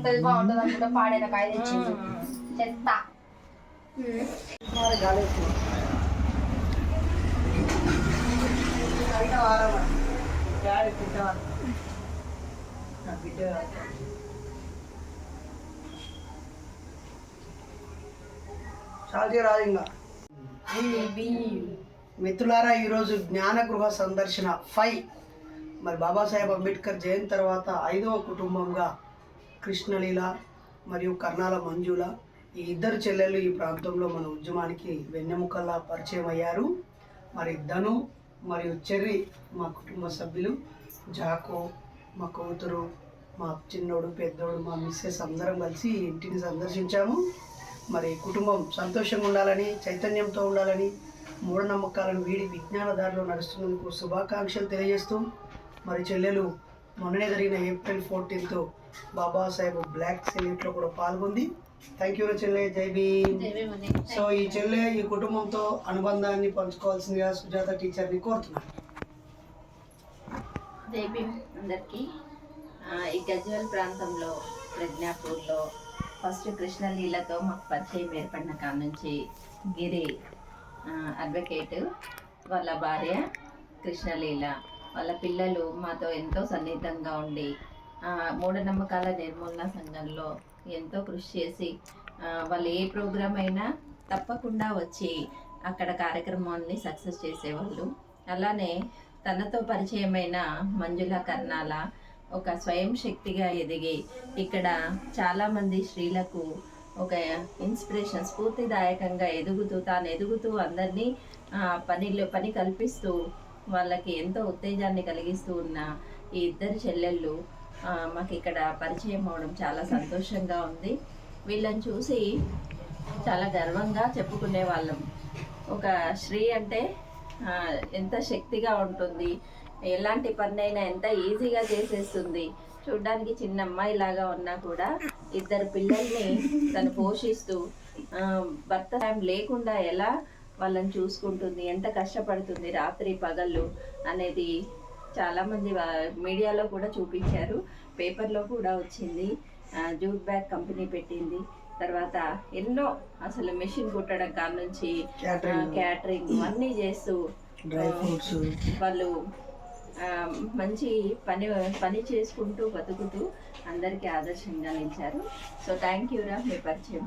ఉంటుంది బాగుంటుంది అనుకుంటే పాడైన కాయ తెచ్చింది చెత్త రాదు ఇంకా మిత్రులారా ఈరోజు జ్ఞానగృహ సందర్శన ఫైవ్ మరి బాబాసాహెబ్ అంబేద్కర్ జయంతి తర్వాత ఐదవ కుటుంబంగా కృష్ణలీల మరియు కర్ణాల మంజుల ఈ ఇద్దరు చెల్లెళ్ళు ఈ ప్రాంతంలో మన ఉద్యమానికి వెన్నెముకల్లా పరిచయం అయ్యారు. మరి ధను మరియు చెర్రి మా కుటుంబ సభ్యులు జాకో మా కూతురు మా చిన్నోడు పెద్దోడు మా మిస్సెస్ అందరం కలిసి ఇంటిని సందర్శించాము. మరి కుటుంబం సంతోషంగా ఉండాలని చైతన్యంతో ఉండాలని మూఢనమ్మకాలను వీడి విజ్ఞాన దారిలో నడుస్తున్నందుకు శుభాకాంక్షలు తెలియజేస్తూ మరి చెల్లెలు మొన్ననే జరిగిన ఏప్రిల్ ఫోర్టీన్త్ బాబాసాహెబ్ బ్లాక్ సెల్యూట్లో కూడా పాల్గొంది. థ్యాంక్ యూ చెల్లె జై భీమ్. సో ఈ చెల్లె ఈ కుటుంబంతో అనుబంధాన్ని పంచుకోవాల్సిందిగా సుజాత టీచర్ని కోరుతున్నాను. జై భీమ్ అందరికీ. ఈ గజ్వల్ ప్రాంతంలో ప్రజ్ఞాపూర్లో ఫస్ట్ కృష్ణలీలతో మాకు పరిచయం ఏర్పడిన కాడ నుంచి గిరి అడ్వకేట్ వాళ్ళ భార్య కృష్ణలీల. వాళ్ళ పిల్లలు మాతో ఎంతో సన్నిహితంగా ఉండి మూఢనమ్మకాల నిర్మూలన సంఘంలో ఎంతో కృషి చేసి వాళ్ళు ఏ ప్రోగ్రాం అయినా తప్పకుండా వచ్చి అక్కడ కార్యక్రమాన్ని సక్సెస్ చేసేవాళ్ళు. అలానే తనతో పరిచయమైన మంజుల కర్ణాల ఒక స్వయం శక్తిగా ఎదిగి ఇక్కడ చాలామంది స్త్రీలకు ఒక ఇన్స్పిరేషన్ స్ఫూర్తిదాయకంగా ఎదుగుతూ తాను ఎదుగుతూ అందరినీ పనిలో పని కల్పిస్తూ వాళ్ళకి ఎంతో ఉత్తేజాన్ని కలిగిస్తూ ఉన్న ఈ ఇద్దరు చెల్లెళ్ళు మాకు ఇక్కడ పరిచయం అవడం చాలా సంతోషంగా ఉంది. వీళ్ళని చూసి చాలా గర్వంగా చెప్పుకునే వాళ్ళం. ఒక స్త్రీ అంటే ఎంత శక్తిగా ఉంటుంది. ఎలాంటి పనైనా ఎంత ఈజీగా చేసేస్తుంది. చూడ్డానికి చిన్న అమ్మాయి లాగా ఉన్నా కూడా ఇద్దరు పిల్లల్ని తను పోషిస్తూ భర్త టైం లేకుండా ఎలా వాళ్ళని చూసుకుంటుంది ఎంత కష్టపడుతుంది రాత్రి పగళ్ళు అనేది చాలామంది మీడియాలో కూడా చూపించారు. పేపర్లో కూడా వచ్చింది. జూట్ బ్యాగ్ కంపెనీ పెట్టింది. తర్వాత ఎన్నో అసలు మెషిన్ కుట్టడం కాడ నుంచి. క్యాటరింగ్ అన్నీ చేస్తూ వాళ్ళు మంచి పని పని చేసుకుంటూ బతుకుతూ అందరికీ ఆదర్శంగా నిలిచారు. సో థ్యాంక్ యూ రా మీ పరిచయం.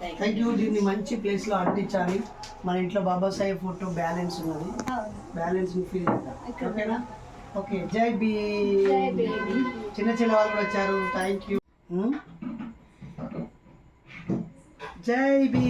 థ్యాంక్ యూ దీన్ని మంచి ప్లేస్లో అంటించాలి మన ఇంట్లో బాబాసాహెబ్ ఫోటో బ్యాలెన్స్ ఉన్నది. బ్యాలెన్స్ ఫీల్ ఓకేనా ఓకే జై బీ చిన్న చిన్న వాళ్ళు కూడా వచ్చారు. Thank you hmm? జై బీ